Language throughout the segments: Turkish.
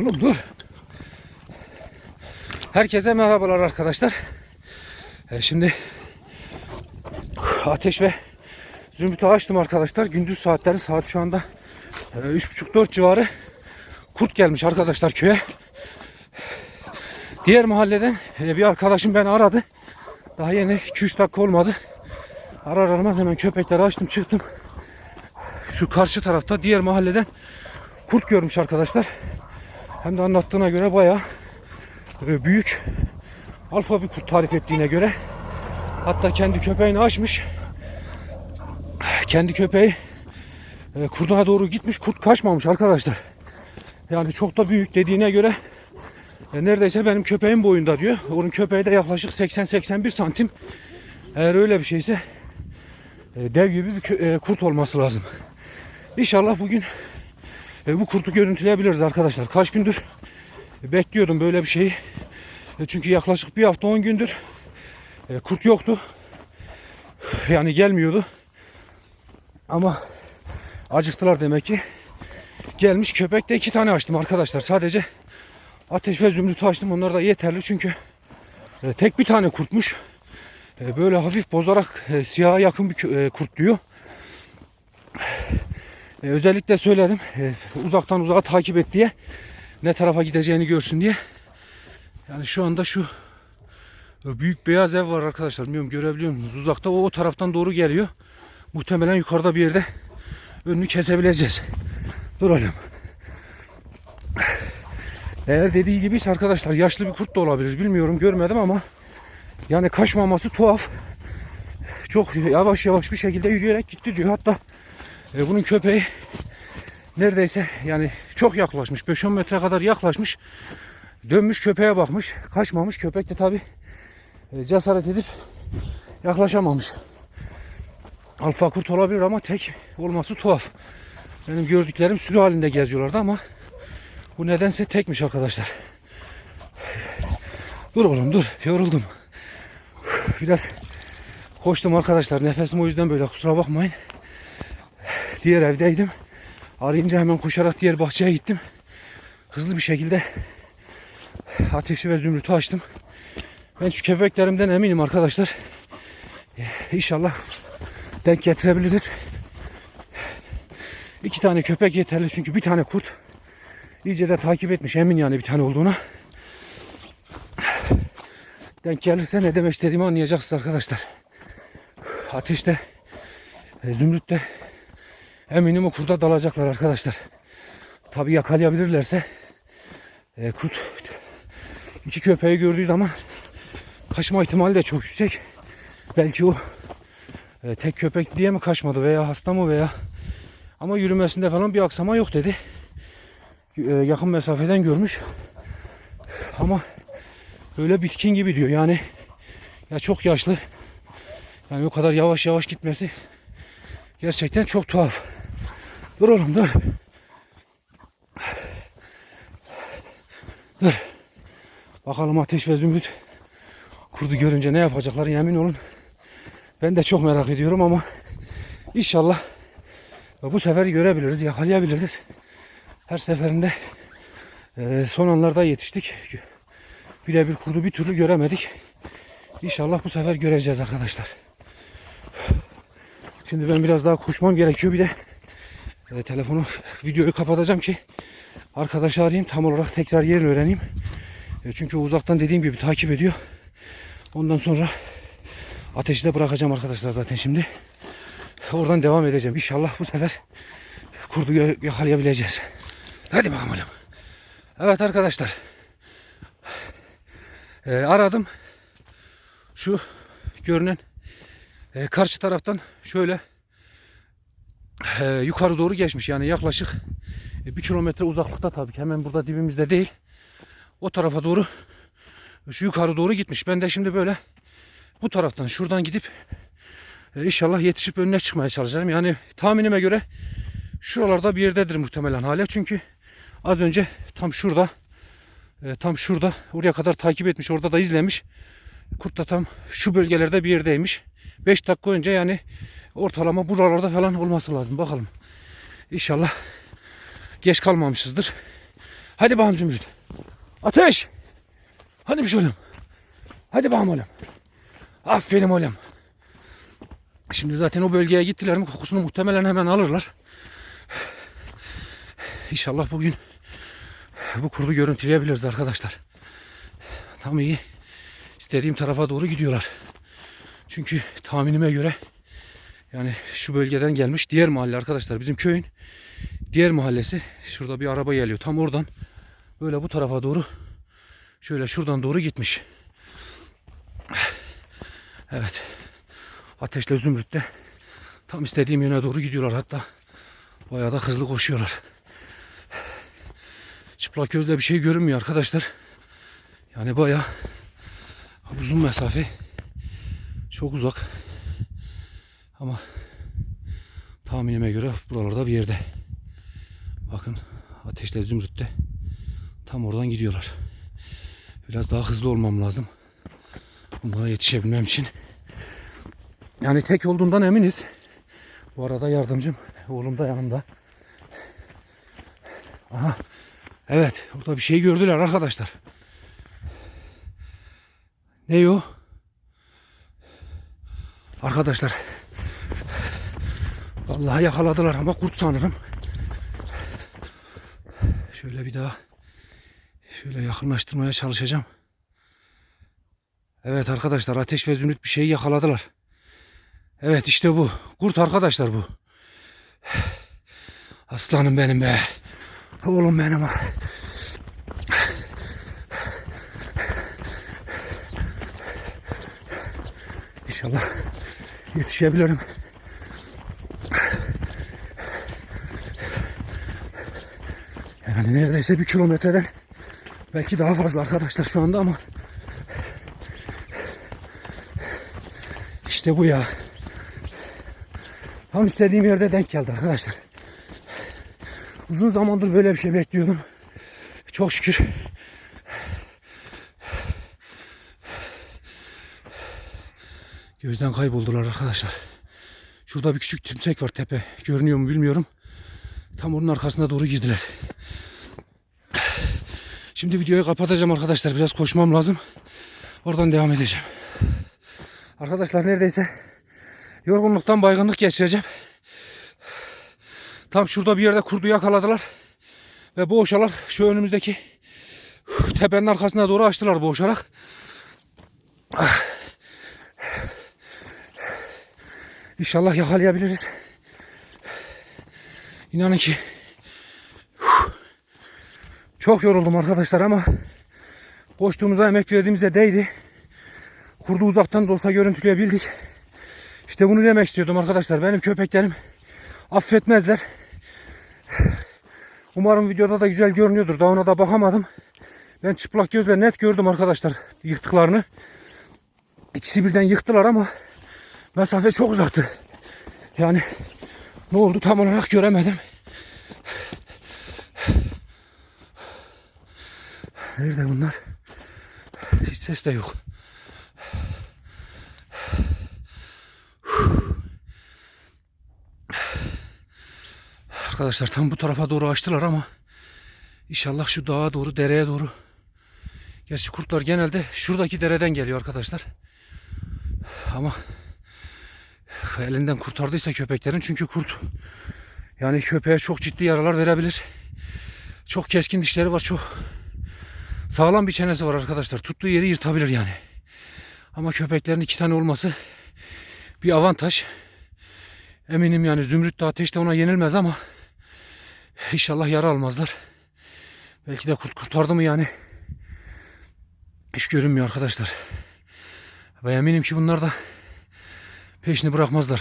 Oğlum dur. Herkese merhabalar arkadaşlar. Ee, şimdi ateş ve zümrütü açtım arkadaşlar. Gündüz saatleri saat şu anda e, 3.30-4 civarı kurt gelmiş arkadaşlar köye. Diğer mahalleden e, bir arkadaşım beni aradı. Daha yeni 2-3 dakika olmadı. Arar aramaz hemen köpekleri açtım çıktım. Şu karşı tarafta diğer mahalleden kurt görmüş arkadaşlar. Hem de anlattığına göre bayağı e, büyük alfa bir kurt tarif ettiğine göre. Hatta kendi köpeğini açmış. Kendi köpeği e, kurduna doğru gitmiş. Kurt kaçmamış arkadaşlar. Yani çok da büyük dediğine göre e, neredeyse benim köpeğim boyunda diyor. Onun köpeği de yaklaşık 80-81 santim. Eğer öyle bir şeyse dev gibi bir kurt olması lazım. İnşallah bugün e, bu kurtu görüntüleyebiliriz arkadaşlar. Kaç gündür bekliyordum böyle bir şeyi. E, çünkü yaklaşık bir hafta 10 gündür e, kurt yoktu. Yani gelmiyordu. Ama acıktılar demek ki. Gelmiş köpek de iki tane açtım arkadaşlar. Sadece ateş ve zümrütü açtım. Onlar da yeterli çünkü e, tek bir tane kurtmuş. E, böyle hafif bozarak e, siyaha yakın bir e, kurt diyor. E, özellikle söyledim. e, uzaktan uzağa takip et diye. Ne tarafa gideceğini görsün diye. Yani şu anda şu e, büyük beyaz ev var arkadaşlar. Bilmiyorum görebiliyor musunuz? Uzakta o, o taraftan doğru geliyor. Muhtemelen yukarıda bir yerde önünü kesebileceğiz. Dur oğlum. Eğer dediği gibi arkadaşlar yaşlı bir kurt da olabilir. Bilmiyorum görmedim ama yani kaçmaması tuhaf. Çok yavaş yavaş bir şekilde yürüyerek gitti diyor. Hatta e, bunun köpeği neredeyse yani çok yaklaşmış. 5-10 metre kadar yaklaşmış. Dönmüş köpeğe bakmış. Kaçmamış. Köpek de tabi cesaret edip yaklaşamamış. Alfa kurt olabilir ama tek olması tuhaf. Benim gördüklerim sürü halinde geziyorlardı ama bu nedense tekmiş arkadaşlar. Dur oğlum dur. Yoruldum. Biraz koştum arkadaşlar. Nefesim o yüzden böyle kusura bakmayın. Diğer evdeydim. Arayınca hemen koşarak diğer bahçeye gittim. Hızlı bir şekilde ateşi ve zümrütü açtım. Ben şu köpeklerimden eminim arkadaşlar. İnşallah denk getirebiliriz. İki tane köpek yeterli çünkü bir tane kurt iyice de takip etmiş emin yani bir tane olduğuna. Denk gelirse ne demek istediğimi anlayacaksınız arkadaşlar. Ateşte, e, zümrütte eminim o kurda dalacaklar arkadaşlar. Tabi yakalayabilirlerse e, kurt iki köpeği gördüğü zaman kaçma ihtimali de çok yüksek. Belki o e, tek köpek diye mi kaçmadı veya hasta mı veya ama yürümesinde falan bir aksama yok dedi. E, yakın mesafeden görmüş. Ama öyle bitkin gibi diyor. Yani ya çok yaşlı. Yani o kadar yavaş yavaş gitmesi gerçekten çok tuhaf. Dur oğlum dur. Dur. Bakalım Ateş ve Zümrüt kurdu görünce ne yapacaklar yemin olun. Ben de çok merak ediyorum ama inşallah bu sefer görebiliriz, yakalayabiliriz. Her seferinde e, son anlarda yetiştik. Birebir kurdu bir türlü göremedik. İnşallah bu sefer göreceğiz arkadaşlar. Şimdi ben biraz daha koşmam gerekiyor. Bir de e, telefonu, videoyu kapatacağım ki arkadaşı arayayım. Tam olarak tekrar yerini öğreneyim. E, çünkü uzaktan dediğim gibi takip ediyor. Ondan sonra ateşi de bırakacağım arkadaşlar zaten şimdi. Oradan devam edeceğim. İnşallah bu sefer kurdu yakalayabileceğiz. Hadi bakalım. Evet arkadaşlar. E, aradım. Şu görünen e, karşı taraftan şöyle e, yukarı doğru geçmiş. Yani yaklaşık e, bir kilometre uzaklıkta tabii ki. Hemen burada dibimizde değil. O tarafa doğru şu yukarı doğru gitmiş. Ben de şimdi böyle bu taraftan şuradan gidip e, inşallah yetişip önüne çıkmaya çalışacağım. Yani tahminime göre şuralarda bir yerdedir muhtemelen hala. Çünkü az önce tam şurada e, tam şurada oraya kadar takip etmiş. Orada da izlemiş. Kurt da tam şu bölgelerde bir yerdeymiş. 5 dakika önce yani ortalama buralarda falan olması lazım. Bakalım. İnşallah geç kalmamışızdır. Hadi bakalım Zümrüt. Ateş! Hadi bir şey. Hadi bakalım oğlum. Aferin oğlum. Şimdi zaten o bölgeye gittiler mi kokusunu muhtemelen hemen alırlar. İnşallah bugün bu kurdu görüntüleyebiliriz arkadaşlar. Tam iyi. İstediğim tarafa doğru gidiyorlar. Çünkü tahminime göre yani şu bölgeden gelmiş diğer mahalle arkadaşlar. Bizim köyün diğer mahallesi. Şurada bir araba geliyor. Tam oradan böyle bu tarafa doğru şöyle şuradan doğru gitmiş. Evet. Ateşle Zümrüt de tam istediğim yöne doğru gidiyorlar hatta. Bayağı da hızlı koşuyorlar. Çıplak gözle bir şey görünmüyor arkadaşlar. Yani bayağı uzun mesafe. Çok uzak. Ama tahminime göre buralarda bir yerde. Bakın ateşle Zümrüt de tam oradan gidiyorlar. Biraz daha hızlı olmam lazım. Bunlara yetişebilmem için. Yani tek olduğundan eminiz. Bu arada yardımcım oğlum da yanımda. Aha. Evet, burada bir şey gördüler arkadaşlar. Ne o? Arkadaşlar. Vallahi yakaladılar ama kurt sanırım. Şöyle bir daha şöyle yakınlaştırmaya çalışacağım. Evet arkadaşlar ateş ve zümrüt bir şeyi yakaladılar. Evet işte bu. Kurt arkadaşlar bu. Aslanım benim be. Oğlum benim. İnşallah yetişebilirim. Yani neredeyse bir kilometreden belki daha fazla arkadaşlar şu anda ama işte bu ya. Tam istediğim yerde denk geldi arkadaşlar. Uzun zamandır böyle bir şey bekliyordum. Çok şükür. Gözden kayboldular arkadaşlar. Şurada bir küçük tümsek var tepe. Görünüyor mu bilmiyorum. Tam onun arkasına doğru girdiler. Şimdi videoyu kapatacağım arkadaşlar. Biraz koşmam lazım. Oradan devam edeceğim. Arkadaşlar neredeyse yorgunluktan baygınlık geçireceğim. Tam şurada bir yerde kurdu yakaladılar. Ve boğuşalar şu önümüzdeki tepenin arkasına doğru açtılar boğuşarak. Ah. İnşallah yakalayabiliriz. İnanın ki çok yoruldum arkadaşlar ama koştuğumuza emek verdiğimize değdi. Kurdu uzaktan da olsa görüntüleyebildik. İşte bunu demek istiyordum arkadaşlar. Benim köpeklerim affetmezler. Umarım videoda da güzel görünüyordur. Daha ona da bakamadım. Ben çıplak gözle net gördüm arkadaşlar yıktıklarını. İkisi birden yıktılar ama mesafe çok uzaktı. Yani ne oldu tam olarak göremedim. Nerede bunlar? Hiç ses de yok. Arkadaşlar tam bu tarafa doğru açtılar ama inşallah şu dağa doğru, dereye doğru. Gerçi kurtlar genelde şuradaki dereden geliyor arkadaşlar. Ama elinden kurtardıysa köpeklerin çünkü kurt yani köpeğe çok ciddi yaralar verebilir. Çok keskin dişleri var, çok sağlam bir çenesi var arkadaşlar. Tuttuğu yeri yırtabilir yani. Ama köpeklerin iki tane olması bir avantaj. Eminim yani Zümrüt de ateşte ona yenilmez ama inşallah yara almazlar. Belki de kurt kurtardı mı yani. Hiç görünmüyor arkadaşlar. Ve eminim ki bunlar da peşini bırakmazlar.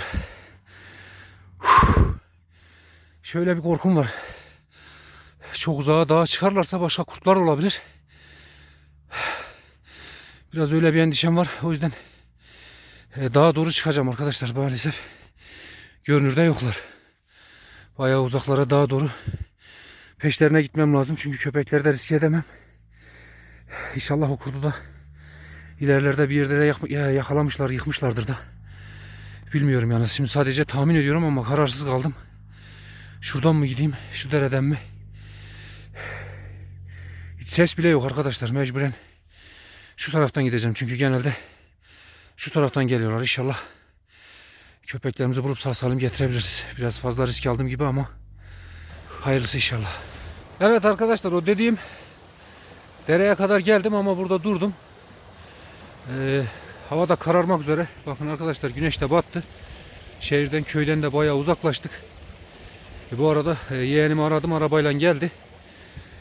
Şöyle bir korkum var. Çok uzağa dağa çıkarlarsa başka kurtlar olabilir. Biraz öyle bir endişem var. O yüzden e, dağa doğru çıkacağım arkadaşlar maalesef. Görünürde yoklar. Bayağı uzaklara dağa doğru peşlerine gitmem lazım. Çünkü köpekleri de riske edemem. İnşallah o kurdu da ilerlerde bir yerde de yak- ya- yakalamışlar, yıkmışlardır da. Bilmiyorum yani. Şimdi sadece tahmin ediyorum ama kararsız kaldım. Şuradan mı gideyim, şu dereden mi? Ses bile yok arkadaşlar mecburen şu taraftan gideceğim çünkü genelde şu taraftan geliyorlar inşallah. Köpeklerimizi bulup sağ salim getirebiliriz. Biraz fazla risk aldım gibi ama hayırlısı inşallah. Evet arkadaşlar o dediğim dereye kadar geldim ama burada durdum. Ee, hava da kararmak üzere. Bakın arkadaşlar güneş de battı. Şehirden köyden de bayağı uzaklaştık. E, bu arada e, yeğenimi aradım arabayla geldi.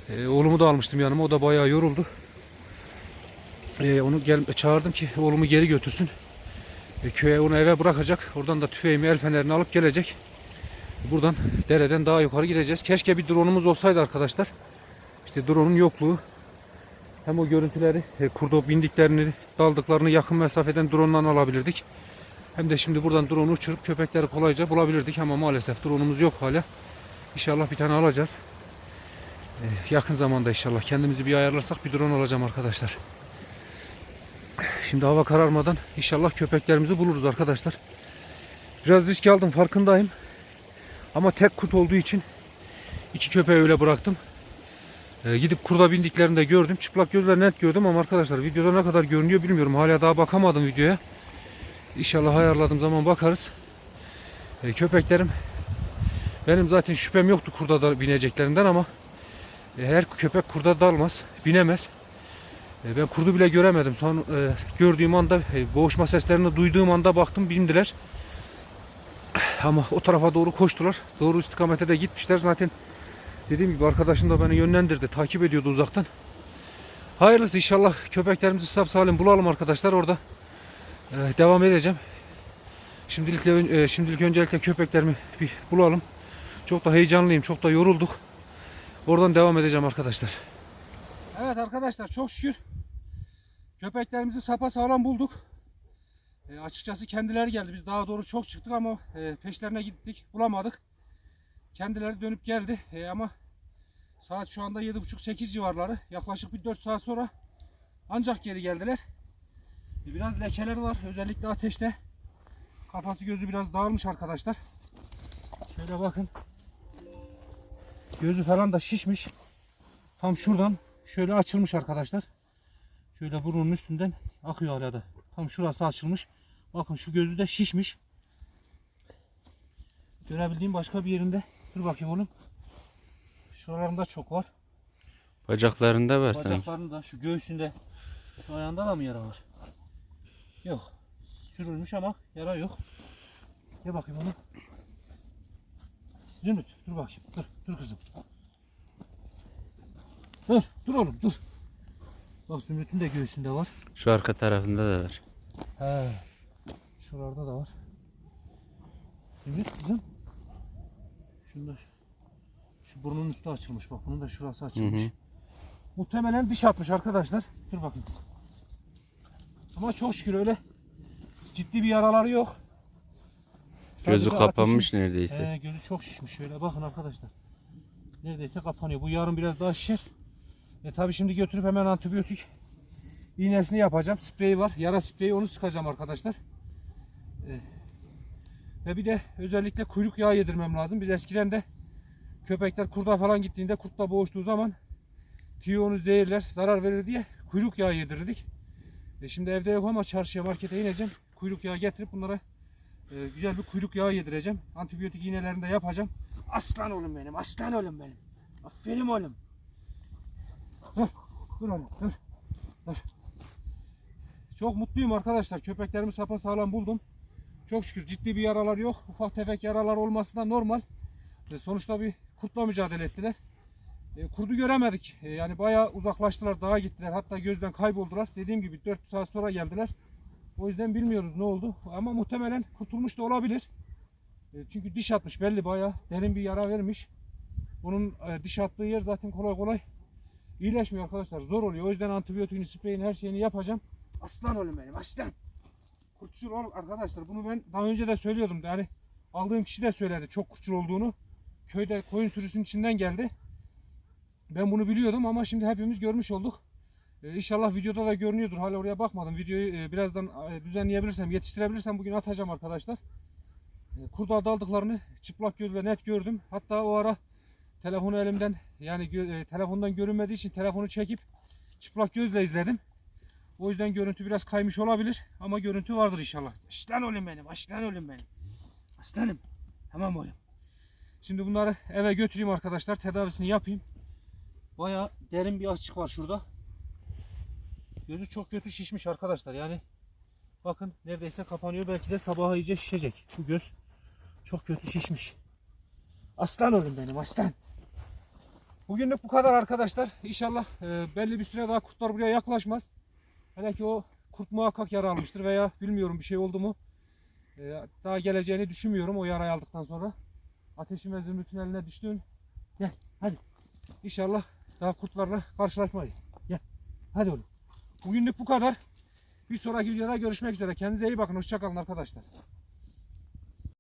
E, oğlumu da almıştım yanıma o da bayağı yoruldu. E, onu gel çağırdım ki oğlumu geri götürsün. E, köye onu eve bırakacak. Oradan da tüfeğimi el fenerini alıp gelecek. Buradan dereden daha yukarı gideceğiz. Keşke bir drone'umuz olsaydı arkadaşlar. İşte drone'un yokluğu. Hem o görüntüleri, e, kurda bindiklerini, daldıklarını yakın mesafeden drone'dan alabilirdik. Hem de şimdi buradan drone uçurup köpekleri kolayca bulabilirdik ama maalesef drone'umuz yok hala. İnşallah bir tane alacağız. E, yakın zamanda inşallah kendimizi bir ayarlarsak bir drone alacağım arkadaşlar. Şimdi hava kararmadan inşallah köpeklerimizi buluruz arkadaşlar. Biraz risk aldım farkındayım. Ama tek kurt olduğu için iki köpeği öyle bıraktım. Ee, gidip kurda bindiklerini de gördüm. Çıplak gözle net gördüm ama arkadaşlar videoda ne kadar görünüyor bilmiyorum. Hala daha bakamadım videoya. İnşallah ayarladığım zaman bakarız. Ee, köpeklerim benim zaten şüphem yoktu kurda da bineceklerinden ama e, her köpek kurda dalmaz, binemez. E, Ben kurdu bile göremedim. Son e, gördüğüm anda, e, boğuşma seslerini duyduğum anda baktım bindiler. Ama o tarafa doğru koştular. Doğru istikamete de gitmişler. Zaten dediğim gibi arkadaşım da beni yönlendirdi. Takip ediyordu uzaktan. Hayırlısı inşallah köpeklerimizi sap salim bulalım arkadaşlar orada. e, devam edeceğim. Şimdilik, e, şimdilik öncelikle köpeklerimi bir bulalım. Çok da heyecanlıyım. Çok da yorulduk. Oradan devam edeceğim arkadaşlar. Evet arkadaşlar çok şükür köpeklerimizi sapa sağlam bulduk. E, açıkçası kendileri geldi. Biz daha doğru çok çıktık ama e, peşlerine gittik. Bulamadık. Kendileri dönüp geldi. E, ama saat şu anda 7.30-8 civarları. Yaklaşık bir 4 saat sonra ancak geri geldiler. E, biraz lekeler var. Özellikle ateşte. Kafası gözü biraz dağılmış arkadaşlar. Şöyle bakın. Gözü falan da şişmiş. Tam şuradan şöyle açılmış arkadaşlar. Şöyle burnunun üstünden akıyor hala da. Tam şurası açılmış. Bakın şu gözü de şişmiş. Görebildiğim başka bir yerinde. Dur bakayım oğlum. Şuralarında çok var. Bacaklarında var sanki. Bacaklarında, şu göğsünde, şu ayağında da mı yara var? Yok. Sürülmüş ama yara yok. Gel bakayım onu. Zümrüt dur bakayım. Dur, dur kızım. Dur, dur oğlum dur. Bak Zümrüt'ün de göğsünde var. Şu arka tarafında da var. He. Şuralarda da var. Zümrüt kızım. Şunda şu burnun üstü açılmış bak bunun da şurası açılmış. Hı hı. Muhtemelen diş atmış arkadaşlar. Dur bakın. Ama çok şükür öyle ciddi bir yaraları yok. Gözü Sadece kapanmış ateşin- neredeyse. Ee, gözü çok şişmiş. Şöyle bakın arkadaşlar. Neredeyse kapanıyor. Bu yarın biraz daha şişer. E tabi şimdi götürüp hemen antibiyotik iğnesini yapacağım. Spreyi var. Yara spreyi onu sıkacağım arkadaşlar. E, ve bir de özellikle kuyruk yağı yedirmem lazım. Biz eskiden de köpekler kurda falan gittiğinde kurtla boğuştuğu zaman tüyo onu zehirler, zarar verir diye kuyruk yağı yedirirdik. E şimdi evde yok ama çarşıya markete ineceğim. Kuyruk yağı getirip bunlara e, güzel bir kuyruk yağı yedireceğim. Antibiyotik iğnelerini de yapacağım. Aslan oğlum benim, aslan oğlum benim. Aferin oğlum. Dur, dur dur. dur. Çok mutluyum arkadaşlar. Köpeklerimi sağlam buldum. Çok şükür ciddi bir yaralar yok. Ufak tefek yaralar olması da normal. E, sonuçta bir kurtla mücadele ettiler. E, kurdu göremedik. E, yani bayağı uzaklaştılar, dağa gittiler. Hatta gözden kayboldular. Dediğim gibi 4 saat sonra geldiler. O yüzden bilmiyoruz ne oldu. Ama muhtemelen kurtulmuş da olabilir. E, çünkü diş atmış belli bayağı. Derin bir yara vermiş. Onun e, diş attığı yer zaten kolay kolay iyileşmiyor arkadaşlar. Zor oluyor. O yüzden antibiyotiğini, spreyini, her şeyini yapacağım. Aslan oğlum benim, aslan. Kurtçul ol arkadaşlar. Bunu ben daha önce de söylüyordum. Yani aldığım kişi de söyledi çok kurtçul olduğunu. Köyde koyun sürüsünün içinden geldi. Ben bunu biliyordum ama şimdi hepimiz görmüş olduk. Ee, inşallah videoda da görünüyordur. Hala oraya bakmadım. Videoyu e, birazdan e, düzenleyebilirsem, yetiştirebilirsem bugün atacağım arkadaşlar. E, kurda daldıklarını çıplak gözle net gördüm. Hatta o ara telefonu elimden yani e, telefondan görünmediği için telefonu çekip çıplak gözle izledim. O yüzden görüntü biraz kaymış olabilir ama görüntü vardır inşallah. Aslan oğlum benim, aslan oğlum benim. Aslanım. Tamam oğlum. Şimdi bunları eve götüreyim arkadaşlar. Tedavisini yapayım. Baya derin bir açık var şurada. Gözü çok kötü şişmiş arkadaşlar. Yani bakın neredeyse kapanıyor. Belki de sabaha iyice şişecek. Bu göz çok kötü şişmiş. Aslan oğlum benim aslan. Bugünlük bu kadar arkadaşlar. İnşallah e, belli bir süre daha kurtlar buraya yaklaşmaz. Hele ki o kurt muhakkak yara almıştır veya bilmiyorum bir şey oldu mu. E, daha geleceğini düşünmüyorum o yarayı aldıktan sonra. Ateşin ve zümrütün eline düştün. Gel hadi. İnşallah daha kurtlarla karşılaşmayız. Gel. Hadi oğlum. Bugünlük bu kadar. Bir sonraki videoda görüşmek üzere. Kendinize iyi bakın. Hoşçakalın arkadaşlar.